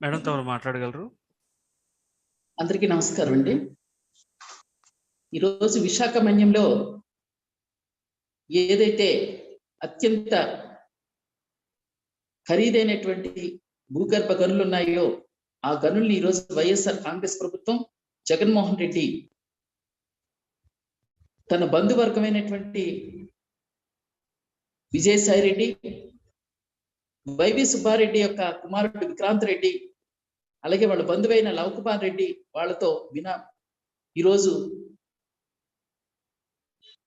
Madam తమరు మాట్లాడగలరు? అందరికీ నమస్కారం అండి. ఈరోజు విశాఖ మన్యంలో ఏదైతే అత్యంత ఖరీదైనటువంటి భూగర్భ గనులు ఉన్నాయో ఆ గనుల్ని ఈరోజు వైఎస్ఆర్ కాంగ్రెస్ ప్రభుత్వం జగన్మోహన్ రెడ్డి తన బంధువర్గమైనటువంటి విజయసాయి రెడ్డి వైవి సుబ్బారెడ్డి యొక్క కుమారుడు విక్రాంత్ రెడ్డి అలాగే వాళ్ళ బంధువైన లవ్ కుమార్ రెడ్డి వాళ్ళతో వినా ఈరోజు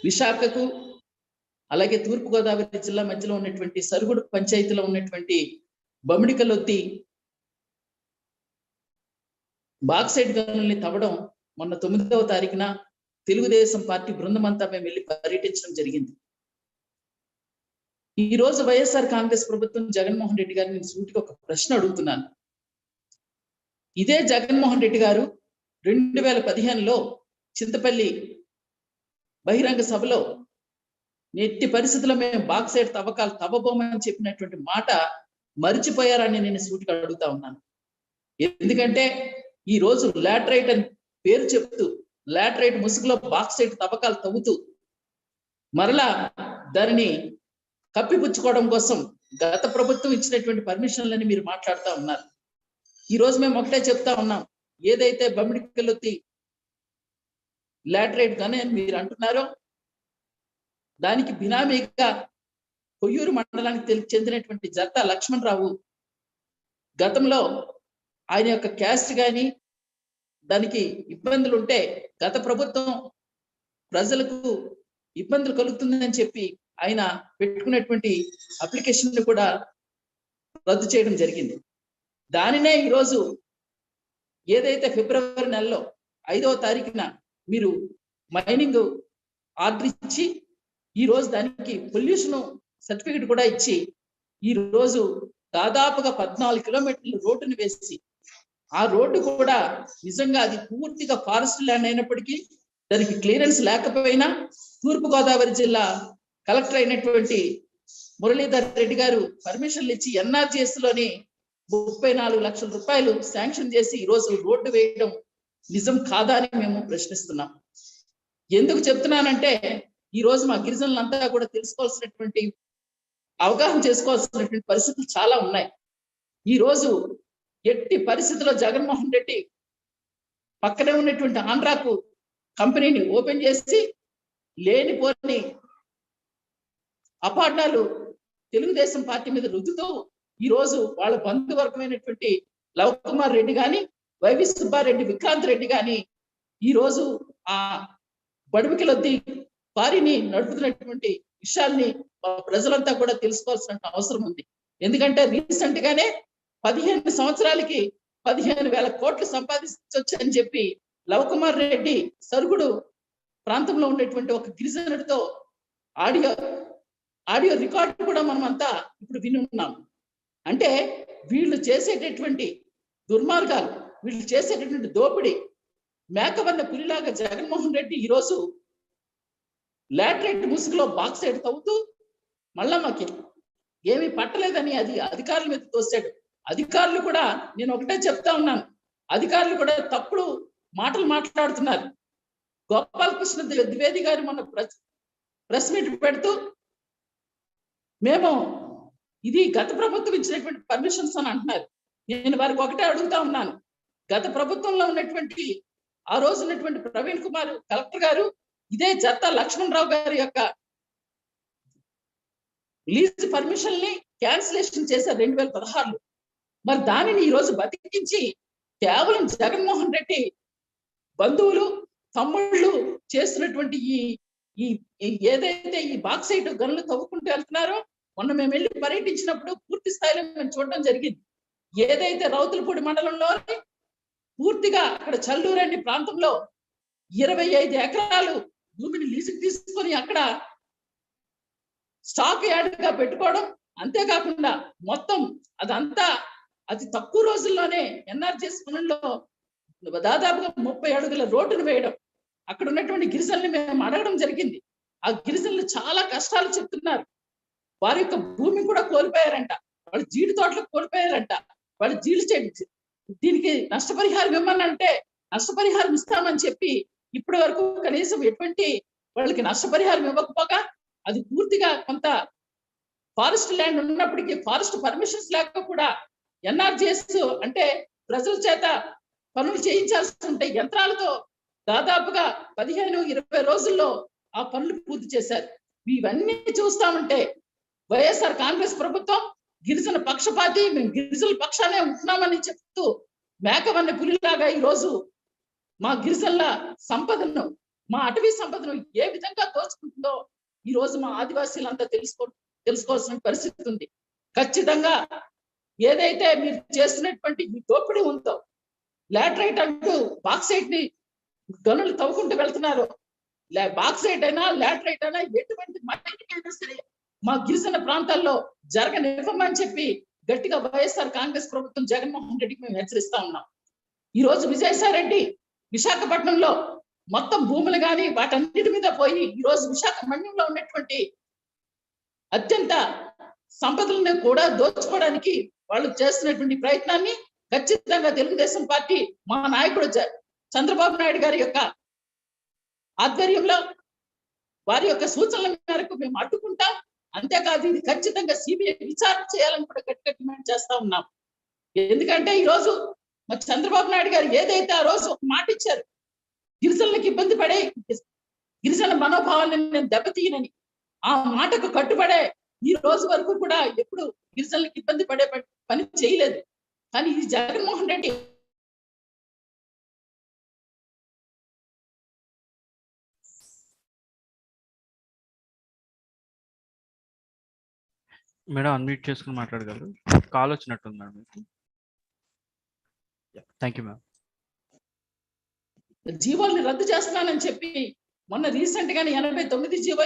విశాఖకు అలాగే తూర్పుగోదావరి జిల్లా మధ్యలో ఉన్నటువంటి సరుగుడు పంచాయతీలో ఉన్నటువంటి బమిడికలొత్తి బాక్సైడ్ గనుల్ని తవ్వడం మొన్న తొమ్మిదవ తారీఖున తెలుగుదేశం పార్టీ బృందం అంతా మేము వెళ్ళి పర్యటించడం జరిగింది. ఈ రోజు వైఎస్ఆర్ కాంగ్రెస్ ప్రభుత్వం జగన్మోహన్ రెడ్డి గారిని నేను సూటిగా ఒక ప్రశ్న అడుగుతున్నాను. ఇదే జగన్మోహన్ రెడ్డి గారు రెండు వేల పదిహేనులో చింతపల్లి బహిరంగ సభలో ఎట్టి పరిస్థితుల్లో మేము బాక్సైడ్ తవ్వకాలు తవ్వబోమని చెప్పినటువంటి మాట మరిచిపోయారని నేను సూటిగా అడుగుతా ఉన్నాను. ఎందుకంటే ఈ రోజు లాటరైట్ అని పేరు చెప్తూ లాటరైట్ ముసుగులో బాక్సైట్ తవ్వకాలు తవ్వుతూ మరలా దానిని కప్పిపుచ్చుకోవడం కోసం గత ప్రభుత్వం ఇచ్చినటువంటి పర్మిషన్లని మీరు మాట్లాడుతూ ఉన్నారు. ఈ రోజు మేము ఒకటే చెప్తా ఉన్నాం ఏదైతే బమిడికలొత్తి లాటరైట్ కానీ మీరు అంటున్నారో దానికి బినామీగా కొయ్యూరు మండలానికి చెందినటువంటి జత్త లక్ష్మణరావు గతంలో ఆయన యొక్క క్యాస్ట్ కానీ దానికి ఇబ్బందులు ఉంటే గత ప్రభుత్వం ప్రజలకు ఇబ్బందులు కలుగుతుందని చెప్పి ఆయన పెట్టుకున్నటువంటి అప్లికేషన్ కూడా రద్దు చేయడం జరిగింది. దానినే ఈరోజు ఏదైతే ఫిబ్రవరి నెలలో ఐదవ తారీఖున మీరు మైనింగ్ ఆర్డర్ ఇచ్చి ఈ రోజు దానికి పొల్యూషన్ సర్టిఫికెట్ కూడా ఇచ్చి ఈ రోజు దాదాపుగా పద్నాలుగు కిలోమీటర్లు రోడ్డును వేసి ఆ రోడ్డు కూడా నిజంగా అది పూర్తిగా ఫారెస్ట్ ల్యాండ్ అయినప్పటికీ దానికి క్లియరెన్స్ లేకపోయినా తూర్పుగోదావరి జిల్లా కలెక్టర్ అయినటువంటి మురళీధర్ రెడ్డి గారు పర్మిషన్లు ఇచ్చి ఎన్ఆర్జిఎస్లోని ముప్పై నాలుగు లక్షల రూపాయలు శాంక్షన్ చేసి ఈ రోజు రోడ్డు వేయడం నిజం కాదా అని మేము ప్రశ్నిస్తున్నాం. ఎందుకు చెప్తున్నానంటే ఈ రోజు మా గిరిజనులంతా కూడా తెలుసుకోవాల్సినటువంటి అవగాహన చేసుకోవాల్సినటువంటి పరిస్థితులు చాలా ఉన్నాయి. ఈ రోజు ఎట్టి పరిస్థితుల్లో జగన్మోహన్ రెడ్డి పక్కనే ఉన్నటువంటి ఆంధ్రాకు కంపెనీని ఓపెన్ చేసి లేనిపోని అపార్థాలు తెలుగుదేశం పార్టీ మీద రుద్దుతూ ఈ రోజు వాళ్ళ బంధువర్గమైనటువంటి లవ్ కుమార్ రెడ్డి కానీ వైవి సుబ్బారెడ్డి విక్రాంత్ రెడ్డి గాని ఈ రోజు ఆ బడుమికలొద్ది వారిని నడుపుతున్నటువంటి విషయాల్ని ప్రజలంతా కూడా తెలుసుకోవాల్సిన అవసరం ఉంది. ఎందుకంటే రీసెంట్ గానే పదిహేను సంవత్సరాలకి పదిహేను వేల కోట్లు సంపాదించవచ్చు అని చెప్పి లవకుమార్ రెడ్డి సరుగుడు ప్రాంతంలో ఉండేటువంటి ఒక గిరిజనుడితో ఆడియో ఆడియో రికార్డు కూడా మనం అంతా ఇప్పుడు విని ఉన్నాం. అంటే వీళ్ళు చేసేటటువంటి దుర్మార్గాలు వీళ్ళు చేసేటటువంటి దోపిడీ మేకవన్న పులిలాగా జగన్మోహన్ రెడ్డి ఈరోజు లాటరైట్ ముసుగులో బాక్సైడ్ తవ్వుతూ మళ్ళా మాకి ఏమీ పట్టలేదని అది అధికారుల మీద తోసాడు అధికారులు కూడా నేను ఒకటే చెప్తా ఉన్నాను. అధికారులు కూడా తప్పుడు మాటలు మాట్లాడుతున్నారు. గోపాలకృష్ణ ద్వివేది గారు మొన్న ప్రెస్ ప్రెస్ మీట్ పెడుతూ మేము ఇది గత ప్రభుత్వం ఇచ్చినటువంటి పర్మిషన్స్ అని అంటున్నారు. నేను వారికి ఒకటే అడుగుతా ఉన్నాను. గత ప్రభుత్వంలో ఉన్నటువంటి ఆ రోజు ఉన్నటువంటి ప్రవీణ్ కుమార్ కలెక్టర్ గారు ఇదే జత్త లక్ష్మణరావు గారి యొక్క లీజ్ పర్మిషన్ని క్యాన్సిలేషన్ చేశారు రెండు వేల పదహారులో. మరి దానిని ఈ రోజు బతికించి కేవలం జగన్మోహన్ రెడ్డి బంధువులు తమ్ముళ్ళు చేస్తున్నటువంటి ఈ ఈ ఈ ఏదైతే ఈ బాక్సైట్ గనులు తవ్వుకుంటూ వెళ్తున్నారో మొన్న మేము వెళ్ళి పర్యటించినప్పుడు పూర్తి స్థాయిలో మేము చూడడం జరిగింది. ఏదైతే రౌతులపూడి మండలంలో పూర్తిగా అక్కడ చల్లూరండి ప్రాంతంలో ఇరవై ఐదు ఎకరాలు భూమిని లీజుకు తీసుకొని అక్కడ స్టాక్ యార్డ్గా పెట్టుకోవడం అంతేకాకుండా మొత్తం అదంతా అతి తక్కువ రోజుల్లోనే ఎన్ఆర్జీఎస్ పనుల్లో దాదాపుగా ముప్పై అడుగుల రోడ్డును వేయడం. అక్కడ ఉన్నటువంటి గిరిజనుల్ని మేము అడగడం జరిగింది. ఆ గిరిజనులు చాలా కష్టాలు చెప్తున్నారు. వారి యొక్క భూమి కూడా కోల్పోయారంట. వాళ్ళు జీడి తోటలు కోల్పోయారంట. వాళ్ళు జీడి చెట్టు దీనికి నష్టపరిహారం ఇవ్వమనంటే నష్టపరిహారం ఇస్తామని చెప్పి ఇప్పటి వరకు కనీసం ఎటువంటి వాళ్ళకి నష్టపరిహారం ఇవ్వకపోగా అది పూర్తిగా కొంత ఫారెస్ట్ ల్యాండ్ ఉన్నప్పటికీ ఫారెస్ట్ పర్మిషన్స్ లేక కూడా ఎన్ఆర్జిఎస్ అంటే ప్రజల చేత పనులు చేయించాల్సి ఉంటే యంత్రాలతో దాదాపుగా పదిహేను ఇరవై రోజుల్లో ఆ పనులు పూర్తి చేశారు. ఇవన్నీ చూస్తామంటే వైఎస్ఆర్ కాంగ్రెస్ ప్రభుత్వం గిరిజన పక్షపాతి మేము గిరిజన పక్షానే ఉంటున్నామని చెప్తూ మేకవన్న పులిలాగా ఈ రోజు మా గిరిజనుల సంపదను మా అటవీ సంపదను ఏ విధంగా దోచుకుంటుందో ఈ రోజు మా ఆదివాసీలంతా తెలుసుకో తెలుసుకోవాల్సిన పరిస్థితి ఉంది. ఖచ్చితంగా ఏదైతే మీరు చేస్తున్నటువంటి ఈ దోపిడీ ఉందో లాటరైట్ అంటూ బాక్సైట్ని గనులు తవ్వుకుంటూ వెళ్తున్నారు. బాక్సైట్ అయినా లాటరైట్ అయినా ఎటువంటి మట్టికైనా సరే మా గిరిజన ప్రాంతాల్లో జరగనివ్వమని చెప్పి గట్టిగా వైఎస్ఆర్ కాంగ్రెస్ ప్రభుత్వం జగన్మోహన్ రెడ్డికి మేము హెచ్చరిస్తా ఉన్నాం. ఈ రోజు విజయసాయి రెడ్డి విశాఖపట్నంలో మొత్తం భూములు కానీ వాటన్నిటి మీద పోయి ఈ రోజు విశాఖ మండలంలో ఉన్నటువంటి అత్యంత సంపదలను కూడా దోచుకోవడానికి వాళ్ళు చేస్తున్నటువంటి ప్రయత్నాన్ని ఖచ్చితంగా తెలుగుదేశం పార్టీ మా నాయకుడు చంద్రబాబు నాయుడు గారి యొక్క ఆధ్వర్యంలో వారి యొక్క సూచనల మేరకు మేము అడ్డుకుంటాం. అంతేకాదు ఇది ఖచ్చితంగా సిబిఐ విచారణ చేయాలని కూడా గట్టిగా డిమాండ్ చేస్తా ఉన్నాం. ఎందుకంటే ఈ రోజు మా చంద్రబాబు నాయుడు గారు ఏదైతే ఆ రోజు ఒక మాట ఇచ్చారు గిరిజనులకు ఇబ్బంది పడే గిరిజన మనోభావాలను నేను దెబ్బతీయనని ఆ మాటకు కట్టుబడే ఈ రోజు వరకు కూడా ఎప్పుడు గిరిజనులకు ఇబ్బంది పడే పని చేయలేదు. కానీ ఈ జగన్మోహన్ రెడ్డి మేడం అన్మ్యూట్ చేసుకుని మాట్లాడగలరు. కాల్ వచ్చినట్టుంది మేడం మీకు థ్యాంక్ యూ మేడం జీవోల్ని రద్దు చేస్తున్నానని చెప్పి మొన్న రీసెంట్ గానే ఎనభై తొమ్మిది జీవో